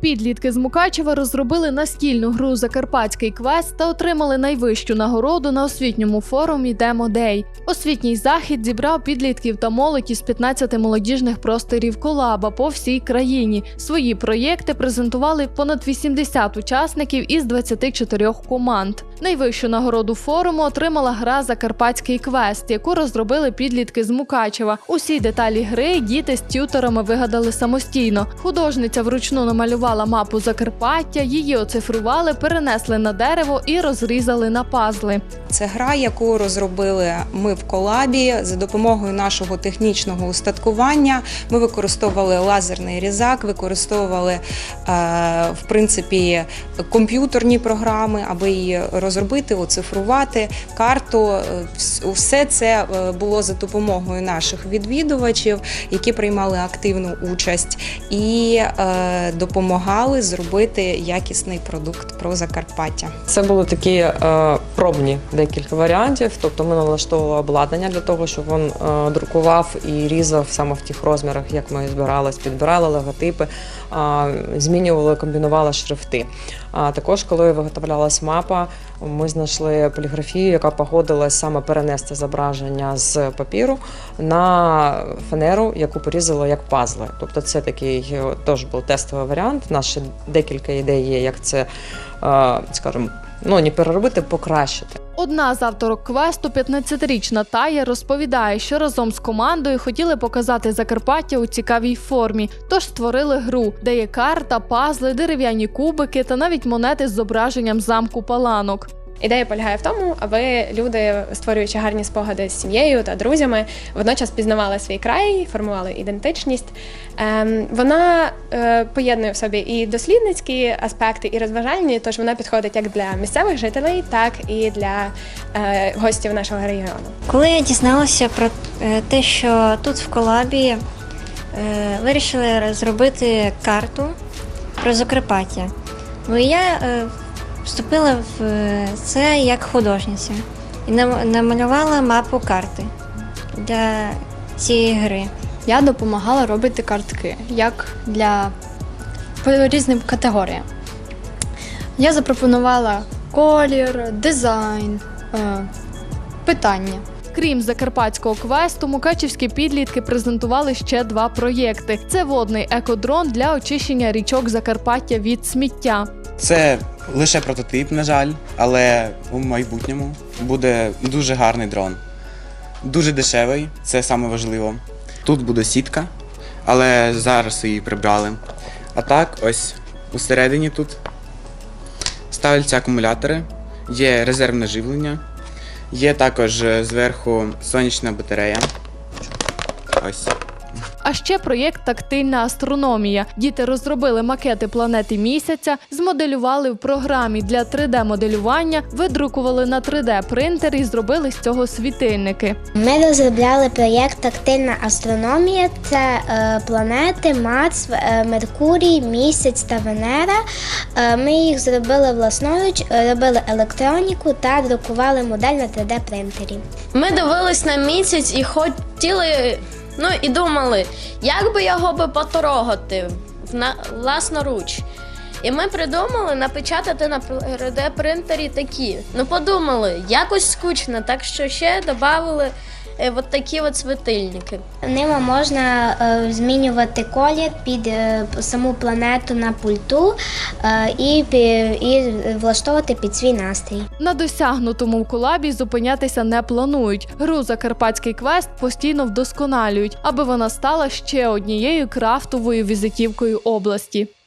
Підлітки з Мукачева розробили настільну гру Закарпатський квест та отримали найвищу нагороду на освітньому форумі Демо Дей. Освітній захід зібрав підлітків та молодь із 15 молодіжних просторів колаба по всій країні. Свої проєкти презентували понад 80 учасників із 24 команд. Найвищу нагороду форуму отримала гра Закарпатський квест, яку розробили підлітки з Мукачева. Усі деталі гри діти з тюторами вигадали самостійно. Художниця вручну намалювала мапу Закарпаття, її оцифрували, перенесли на дерево і розрізали на пазли. Це гра, яку розробили ми в колабі за допомогою нашого технічного устаткування. Ми використовували лазерний різак, використовували е, в принципі комп'ютерні програми, аби її розробити, оцифрувати карту. Е, Все це е, було за допомогою наших відвідувачів, які приймали активну участь і е, допомагали зробити якісний продукт про Закарпаття. Це були такі пробні декілька варіантів. Тобто ми налаштовували обладнання для того, щоб він друкував і різав саме в тих розмірах, як ми збирались, підбирали логотипи, змінювали, комбінували шрифти. А також, коли виготовлялась мапа, ми знайшли поліграфію, яка погодилась саме перенести зображення з папіру на фанеру, яку порізали як пазли. Тобто, це такий е, теж був тестовий варіант. Наші декілька ідей є, як це, е, скажімо, ну не переробити, покращити. Одна з авторок квесту, 15-річна Тая, розповідає, що разом з командою хотіли показати Закарпаття у цікавій формі, тож створили гру, де є карта, пазли, дерев'яні кубики та навіть монети з зображенням замку паланок. Ідея полягає в тому, аби люди, створюючи гарні спогади з сім'єю та друзями, водночас пізнавали свій край, формували ідентичність. Ем, вона е, поєднує в собі і дослідницькі аспекти, і розважальні, тож вона підходить як для місцевих жителей, так і для е, гостів нашого регіону. Коли я дізналася про е, те, що тут в колабі вирішили зробити карту про Закарпаття, ну я вступила в е, це як художниця і намалювала мапу карти для цієї гри. Я допомагала робити картки, як для по різним категоріям. Я запропонувала колір, дизайн, е, питання. Крім закарпатського квесту, мукачівські підлітки презентували ще два проєкти: це водний екодрон для очищення річок Закарпаття від сміття. Це лише прототип, на жаль, але у майбутньому буде дуже гарний дрон. Дуже дешевий, це саме важливо. Тут буде сітка, але зараз її прибрали. А так, ось усередині тут ставляться акумулятори, є резервне живлення, є також е, зверху сонячна батарея. Ось. А ще проєкт Тактильна астрономія. Діти розробили макети планети місяця, змоделювали в програмі для 3D-моделювання, видрукували на 3D-принтер і зробили з цього світильники. Ми розробляли проєкт Тактильна астрономія. Це е, планети Марс, е, Меркурій, Місяць та Венера. Е, ми їх зробили власноруч, е, робили електроніку та друкували модель на 3D принтері. Ми дивились на місяць і хотіли, ну і думали, як би його би потрогати власноруч. І ми придумали напечатати на 3D принтері такі. Ну подумали, якось скучно, так що ще додали от такі от світильники. Ними можна е, змінювати колір під е, саму планету на пульту е, і, і влаштовувати під свій настрій. На досягнутому в колабі зупинятися не планують. Гру Закарпатський квест постійно вдосконалюють, аби вона стала ще однією крафтовою візитівкою області.